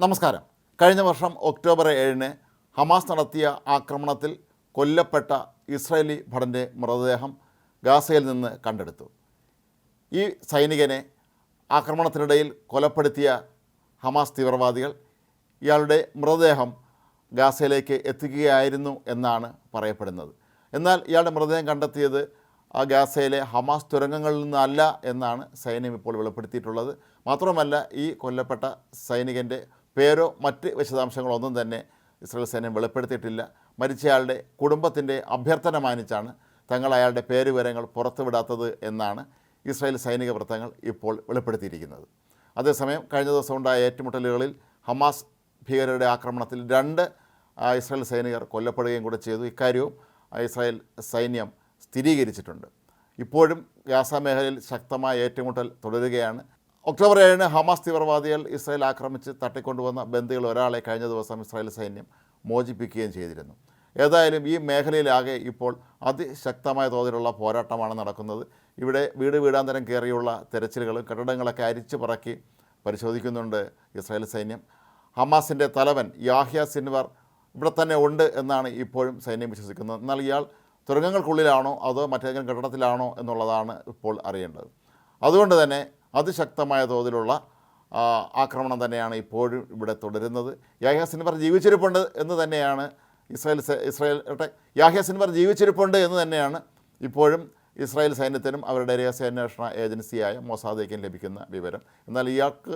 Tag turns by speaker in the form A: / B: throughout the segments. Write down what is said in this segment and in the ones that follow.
A: നമസ്കാരം. കഴിഞ്ഞ വർഷം ഒക്ടോബർ ഏഴിന് ഹമാസ് നടത്തിയ ആക്രമണത്തിൽ കൊല്ലപ്പെട്ട ഇസ്രായേലി ഭടന്റെ മൃതദേഹം ഗാസയിൽ നിന്ന് കണ്ടെടുത്തു. ഈ സൈനികനെ ആക്രമണത്തിനിടയിൽ കൊലപ്പെടുത്തിയ ഹമാസ് തീവ്രവാദികൾ ഇയാളുടെ മൃതദേഹം ഗാസയിലേക്ക് എത്തിക്കുകയായിരുന്നു എന്നാണ് പറയപ്പെടുന്നത്. എന്നാൽ ഇയാളുടെ മൃതദേഹം കണ്ടെത്തിയത് ആ ഗാസയിലെ ഹമാസ് തുരങ്കങ്ങളിൽ നിന്നല്ല എന്നാണ് സൈന്യം ഇപ്പോൾ വെളിപ്പെടുത്തിയിട്ടുള്ളത്. മാത്രമല്ല ഈ കൊല്ലപ്പെട്ട സൈനികന്റെ പേരോ മറ്റ് വിശദാംശങ്ങളോ ഒന്നും തന്നെ ഇസ്രായേൽ സൈന്യം വെളിപ്പെടുത്തിയിട്ടില്ല. മരിച്ചയാളുടെ കുടുംബത്തിന്റെ അഭ്യർത്ഥന മാനിച്ചാണ് തങ്ങൾ അയാളുടെ പേര് വിവരങ്ങൾ പുറത്തുവിടാത്തത് എന്നാണ് ഇസ്രായേൽ സൈനിക വൃത്തങ്ങൾ ഇപ്പോൾ വെളിപ്പെടുത്തിയിരിക്കുന്നത്. അതേസമയം കഴിഞ്ഞ ദിവസം ഉണ്ടായ ഏറ്റുമുട്ടലുകളിൽ ഹമാസ് ഭീകരരുടെ ആക്രമണത്തിൽ രണ്ട് ഇസ്രായേൽ സൈനികർ കൊല്ലപ്പെടുകയും കൂടെ ചെയ്തു. ഇക്കാര്യവും ഇസ്രായേൽ സൈന്യം സ്ഥിരീകരിച്ചിട്ടുണ്ട്. ഇപ്പോഴും ഗാസ മേഖലയിൽ ശക്തമായ ഏറ്റുമുട്ടൽ തുടരുകയാണ്. ഒക്ടോബർ ഏഴിന് ഹമാസ് തീവ്രവാദികൾ ഇസ്രായേൽ ആക്രമിച്ച് തട്ടിക്കൊണ്ടുവന്ന ബന്ദികൾ ഒരാളെ കഴിഞ്ഞ ദിവസം ഇസ്രായേൽ സൈന്യം മോചിപ്പിക്കുകയും ചെയ്തിരുന്നു. ഏതായാലും ഈ മേഖലയിലാകെ ഇപ്പോൾ അതിശക്തമായ തോതിലുള്ള പോരാട്ടമാണ് നടക്കുന്നത്. ഇവിടെ വീട് വീടാന്തരം കയറിയുള്ള തെരച്ചിലുകളും കെട്ടിടങ്ങളൊക്കെ അരിച്ചു പറക്കി പരിശോധിക്കുന്നുണ്ട് ഇസ്രായേൽ സൈന്യം. ഹമാസിന്റെ തലവൻ യാഹ്യ സിൻവർ ഇവിടെ തന്നെ ഉണ്ട് എന്നാണ് ഇപ്പോഴും സൈന്യം വിശ്വസിക്കുന്നത്. എന്നാൽ ഇയാൾ തുരങ്കങ്ങൾക്കുള്ളിലാണോ അതോ മറ്റേതെങ്കിലും കെട്ടിടത്തിലാണോ എന്നുള്ളതാണ് ഇപ്പോൾ അറിയേണ്ടത്. അതുകൊണ്ട് തന്നെ അതിശക്തമായ തോതിലുള്ള ആക്രമണം തന്നെയാണ് ഇപ്പോഴും ഇവിടെ തുടരുന്നത്. യാഹ്യ സിൻവർ ജീവിച്ചിരിപ്പുണ്ട് എന്ന് തന്നെയാണ് ഇസ്രായേൽ ഇസ്രായേൽ യാഹ്യ സിൻവർ ജീവിച്ചിരിപ്പുണ്ട് എന്ന് തന്നെയാണ് ഇപ്പോഴും ഇസ്രായേൽ സൈന്യത്തിനും അവരുടെ രഹസ്യാന്വേഷണ ഏജൻസിയായ മൊസാദേക്കും ലഭിക്കുന്ന വിവരം. എന്നാൽ ഇയാൾക്ക്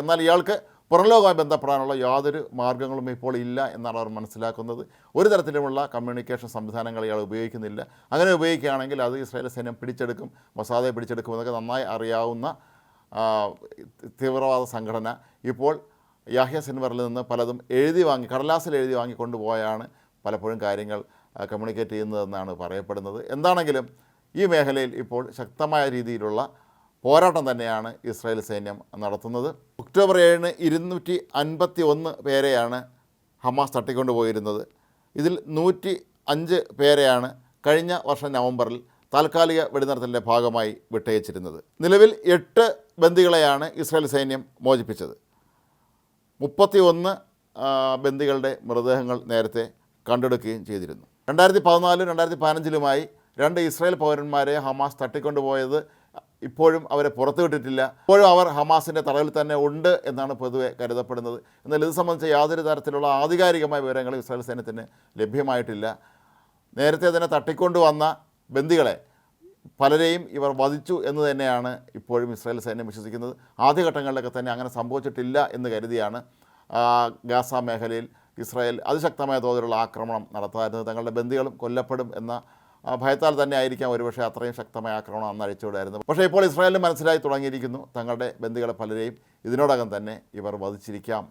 A: എന്നാൽ ഇയാൾക്ക് പുറംലോകവുമായി ബന്ധപ്പെടാനുള്ള യാതൊരു മാർഗങ്ങളും ഇപ്പോൾ ഇല്ല എന്നാണ് അവർ മനസ്സിലാക്കുന്നത്. ഒരു തരത്തിലുമുള്ള കമ്മ്യൂണിക്കേഷൻ സംവിധാനങ്ങൾ ഇയാൾ ഉപയോഗിക്കുന്നില്ല. അങ്ങനെ ഉപയോഗിക്കുകയാണെങ്കിൽ അത് ഇസ്രായേൽ സൈന്യം പിടിച്ചെടുക്കും മസാദയെ പിടിച്ചെടുക്കും എന്നൊക്കെ നന്നായി അറിയാവുന്ന തീവ്രവാദ സംഘടന ഇപ്പോൾ യാഹ്യ സിൻവറിൽ നിന്ന് പലതും എഴുതി വാങ്ങി കടലാസിൽ എഴുതി വാങ്ങി കൊണ്ടുപോയാണ് പലപ്പോഴും കാര്യങ്ങൾ കമ്മ്യൂണിക്കേറ്റ് ചെയ്യുന്നതെന്നാണ് പറയപ്പെടുന്നത്. എന്താണെങ്കിലും ഈ മേഖലയിൽ ഇപ്പോൾ ശക്തമായ രീതിയിലുള്ള പോരാട്ടം തന്നെയാണ് ഇസ്രായേൽ സൈന്യം നടത്തുന്നത്. ഒക്ടോബർ ഏഴിന് ഇരുന്നൂറ്റി അൻപത്തി ഒന്ന് പേരെയാണ് ഹമാസ് തട്ടിക്കൊണ്ടുപോയിരുന്നത് ഇതിൽ നൂറ്റി അഞ്ച് പേരെയാണ് കഴിഞ്ഞ വർഷം നവംബറിൽ താൽക്കാലിക വെടിനിർത്തലിന്റെ ഭാഗമായി വിട്ടയച്ചിരുന്നത്. നിലവിൽ എട്ട് ബന്ദികളെയാണ് ഇസ്രായേൽ സൈന്യം മോചിപ്പിച്ചത്. മുപ്പത്തി ഒന്ന് ബന്ദികളുടെ മൃതദേഹങ്ങൾ നേരത്തെ കണ്ടെടുക്കുകയും ചെയ്തിരുന്നു. രണ്ടായിരത്തി പതിനാലും രണ്ടായിരത്തി പതിനഞ്ചിലുമായി രണ്ട് ഇസ്രായേൽ പൗരന്മാരെ ഹമാസ് തട്ടിക്കൊണ്ടുപോയത് ഇപ്പോഴും അവരെ പുറത്തു വിട്ടിട്ടില്ല. ഇപ്പോഴും അവർ ഹമാസിന്റെ തടവിൽ തന്നെ ഉണ്ട് എന്നാണ് പൊതുവെ കരുതപ്പെടുന്നത്. എന്നാൽ ഇത് സംബന്ധിച്ച യാതൊരു തരത്തിലുള്ള ആധികാരികമായ വിവരങ്ങൾ ഇസ്രായേൽ സൈന്യത്തിന് ലഭ്യമായിട്ടില്ല. നേരത്തെ തന്നെ തട്ടിക്കൊണ്ടുവന്ന ബന്ദികളെ പലരെയും ഇവർ വധിച്ചു എന്ന് തന്നെയാണ് ഇപ്പോഴും ഇസ്രായേൽ സൈന്യം വിശ്വസിക്കുന്നത്. ആദ്യഘട്ടങ്ങളിലൊക്കെ തന്നെ അങ്ങനെ സംഭവിച്ചിട്ടില്ല എന്ന് കരുതിയാണ് ഗാസ മേഖലയിൽ ഇസ്രായേൽ അതിശക്തമായ തോതിലുള്ള ആക്രമണം നടത്താതിരുന്നത്. തങ്ങളുടെ ബന്ദികളും കൊല്ലപ്പെടും എന്ന ഭയത്താൽ തന്നെ ആയിരിക്കാം ഒരുപക്ഷെ അത്രയും ശക്തമായ ആക്രമണം അന്ന് അഴിച്ചുവിടായിരുന്നു പക്ഷേ ഇപ്പോൾ ഇസ്രായേലിന് മനസ്സിലായി തുടങ്ങിയിരിക്കുന്നു തങ്ങളുടെ ബന്ധുക്കളെ പലരെയും ഇതിനോടകം തന്നെ ഇവർ വധിച്ചിരിക്കാം.